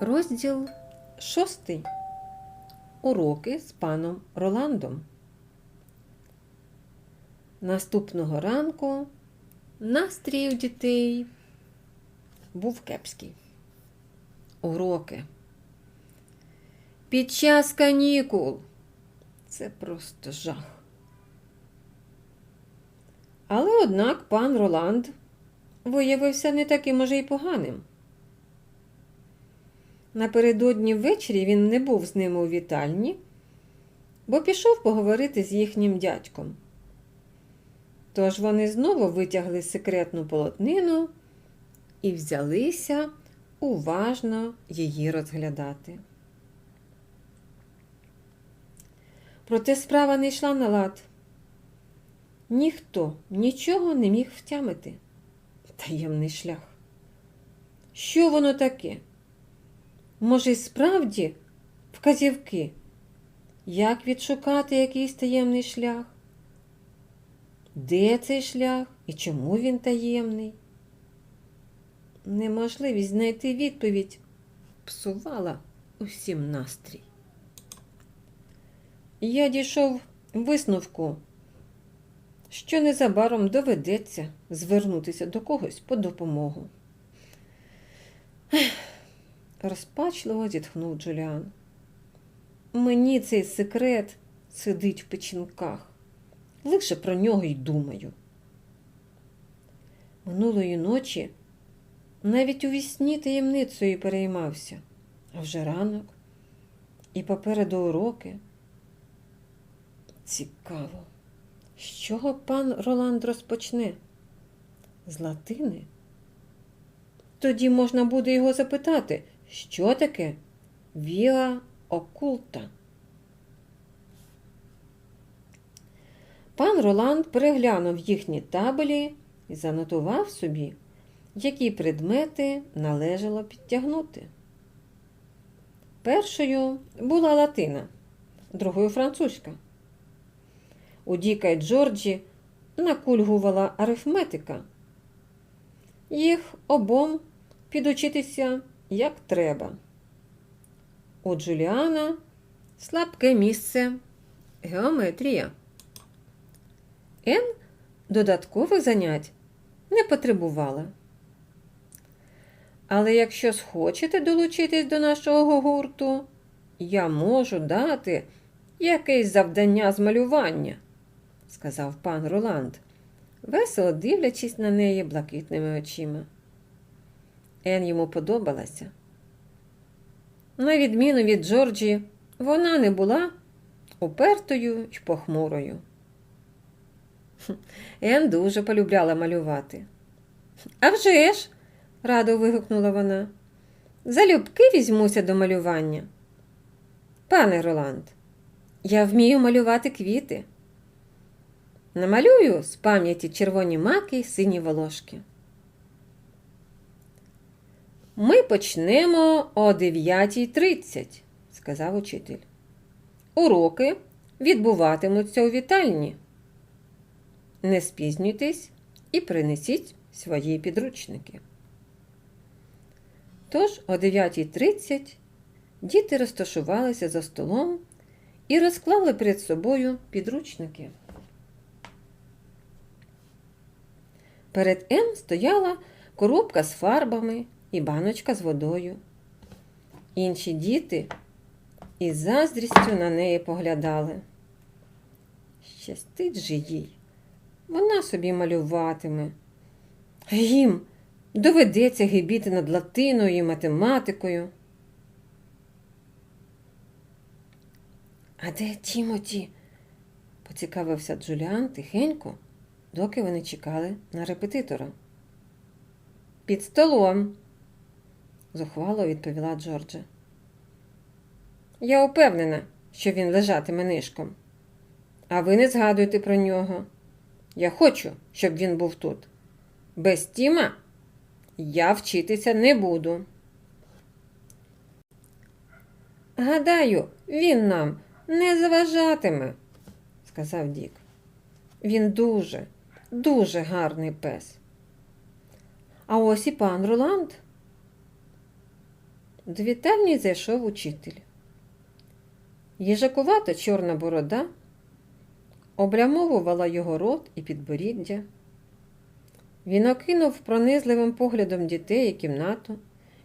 Розділ шостий. Уроки з паном Роландом. Наступного ранку настрій у дітей був кепський. Уроки. Під час канікул. Це просто жах. Але однак пан Роланд виявився не таким уже й поганим. Напередодні ввечері він не був з ними у вітальні, бо пішов поговорити з їхнім дядьком. Тож вони знову витягли секретну полотнину і взялися уважно її розглядати. Проте справа не йшла на лад. Ніхто нічого не міг втямити. Таємний шлях. Що воно таке? Може, й справді вказівки, як відшукати якийсь таємний шлях? Де цей шлях і чому він таємний? Неможливість знайти відповідь псувала усім настрій. Я дійшов висновку, що незабаром доведеться звернутися до когось по допомогу. Розпачливо зітхнув Джуліан. Мені цей секрет сидить в печінках. Лише про нього й думаю. Минулої ночі навіть у вісні таємницею переймався, а вже ранок і попереду уроки. Цікаво, з чого пан Роланд розпочне? З латини? Тоді можна буде його запитати, що таке віа окулта. Пан Роланд переглянув їхні табелі і занотував собі, які предмети належало підтягнути. Першою була латина, другою французька. У Діка й Джорджі накульгувала арифметика. Їх обом підучитися як треба. У Джуліана слабке місце геометрія. Ен додаткових занять не потребувала. Але якщо схочете долучитись до нашого гурту, я можу дати якесь завдання з малювання, сказав пан Роланд, весело дивлячись на неї блакитними очима. Ен йому подобалася. На відміну від Джорджі, вона не була упертою й похмурою. Ен дуже полюбляла малювати. «А вже ж!» – радо вигукнула вона. Залюбки візьмуся до малювання. Пане Роланд, я вмію малювати квіти. Намалюю з пам'яті червоні маки й сині волошки. Ми почнемо о 9.30, сказав учитель. Уроки відбуватимуться у вітальні. Не спізнюйтесь і принесіть свої підручники. Тож о 9.30 діти розташувалися за столом і розклали перед собою підручники. Перед Н стояла коробка з фарбами і баночка з водою. Інші діти із заздрістю на неї поглядали. Щастить же їй, вона собі малюватиме. Їм доведеться гибіти над латиною і математикою. А де Тімоті? поцікавився Джуліан тихенько, доки вони чекали на репетитора. Під столом, зухвало відповіла Джорджа. Я упевнена, що він лежатиме нишком. А ви не згадуйте про нього. Я хочу, щоб він був тут. Без Тіма я вчитися не буду. Гадаю, він нам не заважатиме, сказав Дік. Він дуже, дуже гарний пес. А ось і пан Роланд. До вітальні зайшов учитель. Їжакувата чорна борода облямовувала його рот і підборіддя. Він окинув пронизливим поглядом дітей і кімнату,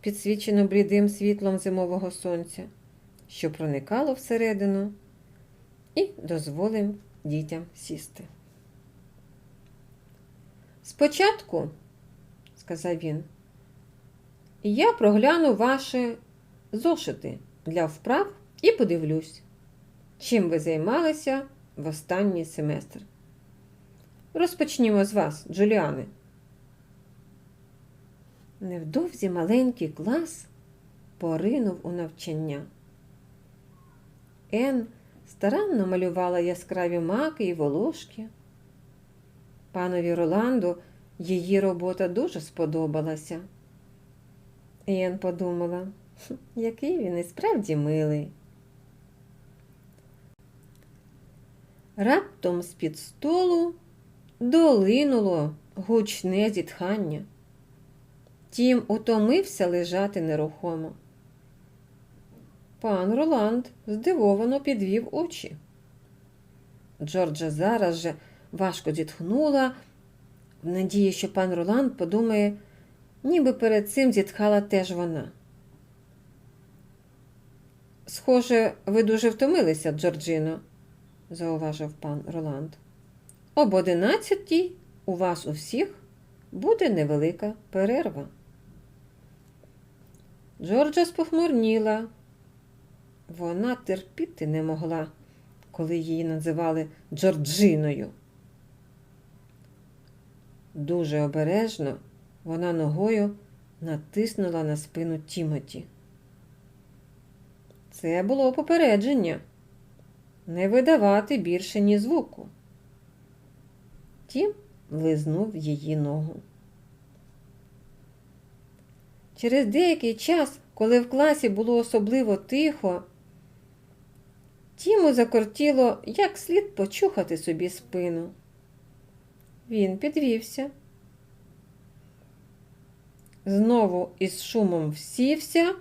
підсвічену блідим світлом зимового сонця, що проникало всередину, і дозволив дітям сісти. Спочатку, сказав він, я прогляну ваші зошити для вправ і подивлюсь, чим ви займалися в останній семестр. Розпочнімо з вас, Джуліани. Невдовзі маленький клас поринув у навчання. Ен старанно малювала яскраві маки і волошки. Панові Роланду її робота дуже сподобалася. Ен подумала, який він і справді милий. Раптом з-під столу долинуло гучне зітхання. Тім утомився лежати нерухомо. Пан Роланд здивовано підвів очі. Джорджа зараз же важко зітхнула, в надії, що пан Роланд подумає, ніби перед цим зітхала теж вона. Схоже, ви дуже втомилися, Джорджино, зауважив пан Роланд. Об одинадцятій у вас у всіх буде невелика перерва. Джорджа спохмурніла. Вона терпіти не могла, коли її називали Джорджиною. Дуже обережно вона ногою натиснула на спину Тімоті. Це було попередження не видавати більше ні звуку. Тім лизнув її ногу. Через деякий час, коли в класі було особливо тихо, Тіму закортіло як слід почухати собі спину. Він підвівся. Знову із шумом всівся,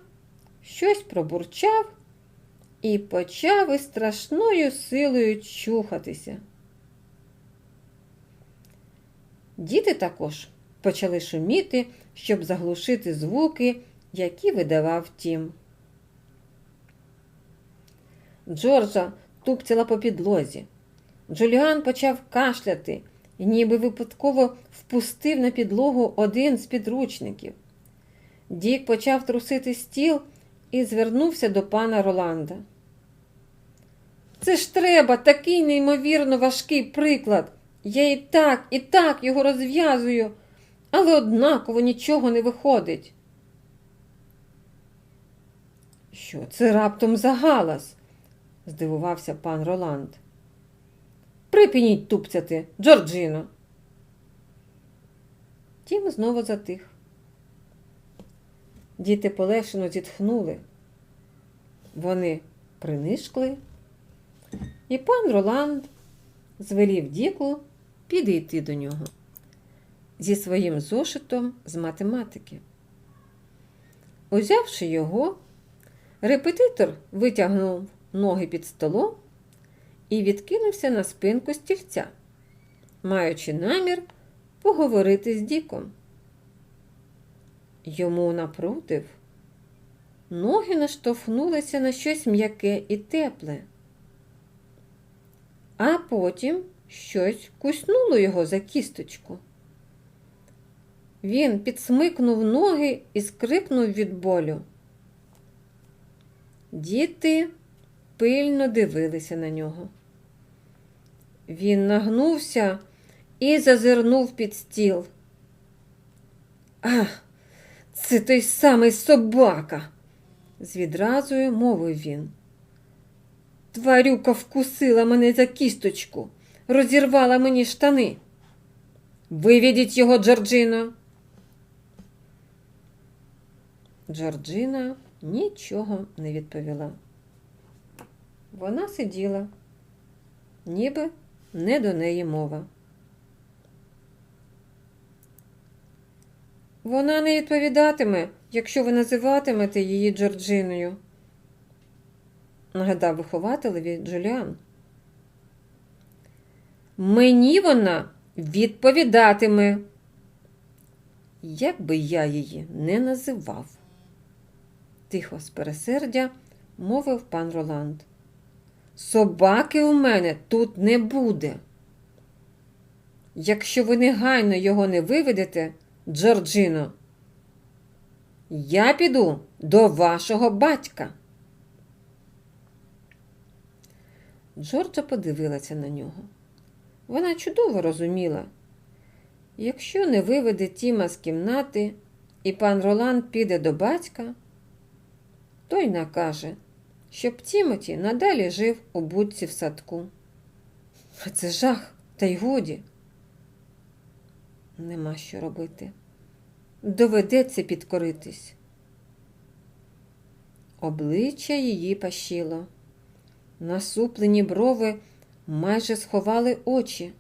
щось пробурчав і почав із страшною силою чухатися. Діти також почали шуміти, щоб заглушити звуки, які видавав тім. Джорджа тупцяла по підлозі. Джуліан почав кашляти і ніби випадково впустив на підлогу один з підручників. Дік почав трусити стіл і звернувся до пана Роланда. Це ж треба такий неймовірно важкий приклад. Я і так, і так його розв'язую, але однаково нічого не виходить. Що це раптом за галас? здивувався пан Роланд. Припиніть тупцяти, Джорджино. Тім знову затих. Діти полегшено зітхнули. Вони принишкли, і пан Роланд звелів Діку підійти до нього зі своїм зошитом з математики. Узявши його, репетитор витягнув ноги під столом і відкинувся на спинку стільця, маючи намір поговорити з Діком. Йому напротив ноги наштовхнулися на щось м'яке і тепле, а потім щось куснуло його за кісточку. Він підсмикнув ноги і скрикнув від болю. Діти пильно дивилися на нього. Він нагнувся і зазирнув під стіл. А, це той самий собака, з відразою мовив він. Тварюка вкусила мене за кісточку, розірвала мені штани. Виведіть його, Джорджино. Джорджина нічого не відповіла. Вона сиділа, ніби не до неї мова. Вона не відповідатиме, якщо ви називатимете її Джорджиною, нагадав вихователеві Джуліан. Мені вона відповідатиме, як би я її не називав, тихо з пересердя мовив пан Роланд. Собаки у мене тут не буде. Якщо ви негайно його не виведете, Джорджино, я піду до вашого батька. Джорджа подивилася на нього. Вона чудово розуміла, якщо не виведе Тіма з кімнати, і пан Роланд піде до батька, той накаже, щоб Тімоті надалі жив у будці в садку. А це жах, та й годі. Нема що робити. Доведеться підкоритись. Обличчя її пащило. Насуплені брови майже сховали очі,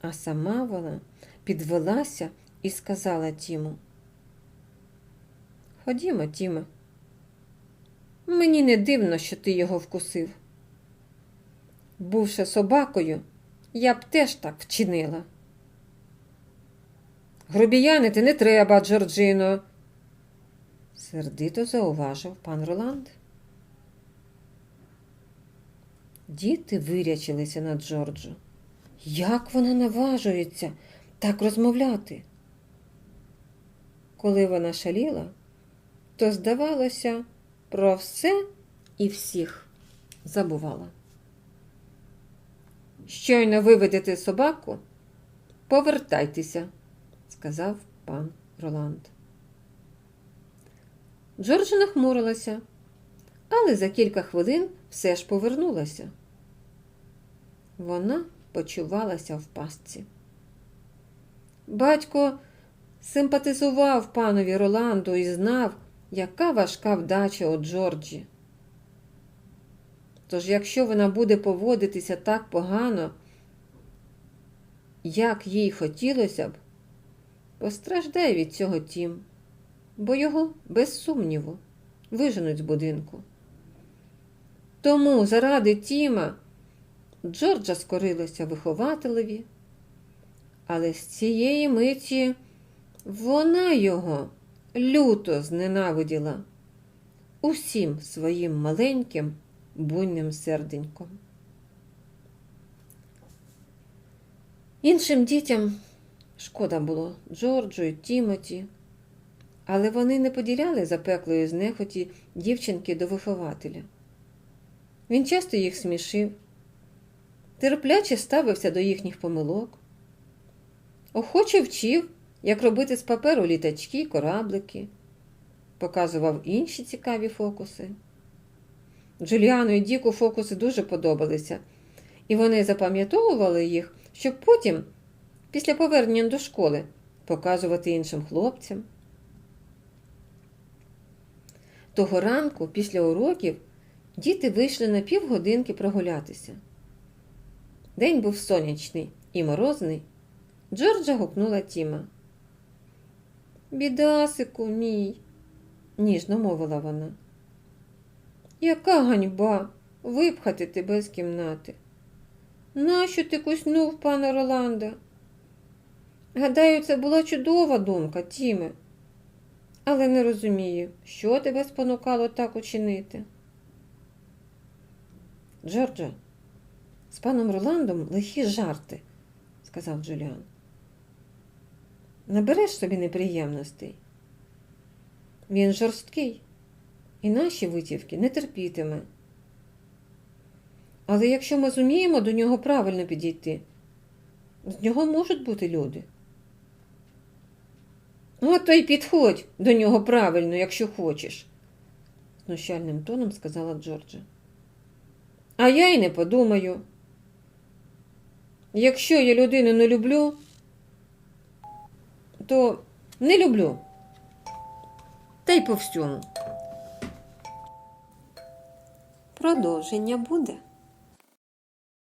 а сама вона підвелася і сказала Тіму. Ходімо, Тіме. Мені не дивно, що ти його вкусив. Бувши собакою, я б теж так вчинила. Грубіянити не треба, Джорджино, сердито зауважив пан Роланд. Діти вирячилися на Джорджу. Як вона наважується так розмовляти? Коли вона шаліла, то, здавалося, про все і всіх забувала. Щойно виведете собаку, повертайтеся, сказав пан Роланд. Джорджа нахмурилася, але за кілька хвилин все ж повернулася. Вона почувалася в пастці. Батько симпатизував панові Роланду і знав, яка важка вдача у Джорджі. Тож, якщо вона буде поводитися так погано, як їй хотілося б, постраждає від цього тім, бо його, без сумніву, виженуть з будинку. Тому заради Тіма Джорджа скорилася вихователеві, але з цієї миті вона його люто зненавиділа усім своїм маленьким буйним серденьком. Іншим дітям шкода було Джорджу і Тімоті, але вони не поділяли запеклої знехоті дівчинки до вихователя. Він часто їх смішив, терпляче ставився до їхніх помилок, охоче вчив, як робити з паперу літачки, кораблики, показував інші цікаві фокуси. Джуліану і Діку фокуси дуже подобалися, і вони запам'ятовували їх, щоб потім, після повернення до школи, показувати іншим хлопцям. Того ранку, після уроків, діти вийшли на півгодинки прогулятися. День був сонячний і морозний. Джорджа гукнула Тіма. Бідасику мій, ніжно мовила вона. Яка ганьба випхати тебе з кімнати? Нащо ти куснув пана Роланда? Гадаю, це була чудова думка, Тіме, але не розумію, що тебе спонукало так учинити. Джорджа, з паном Роландом лихі жарти, сказав Джуліан. Набереш собі неприємностей. Він жорсткий і наші витівки не терпітиме. Але якщо ми зуміємо до нього правильно підійти, з нього можуть бути люди. От то й підходь до нього правильно, якщо хочеш, знущальним тоном сказала Джорджа. А я й не подумаю. Якщо я людину не люблю, то не люблю. Та й по всьому. Продовження буде.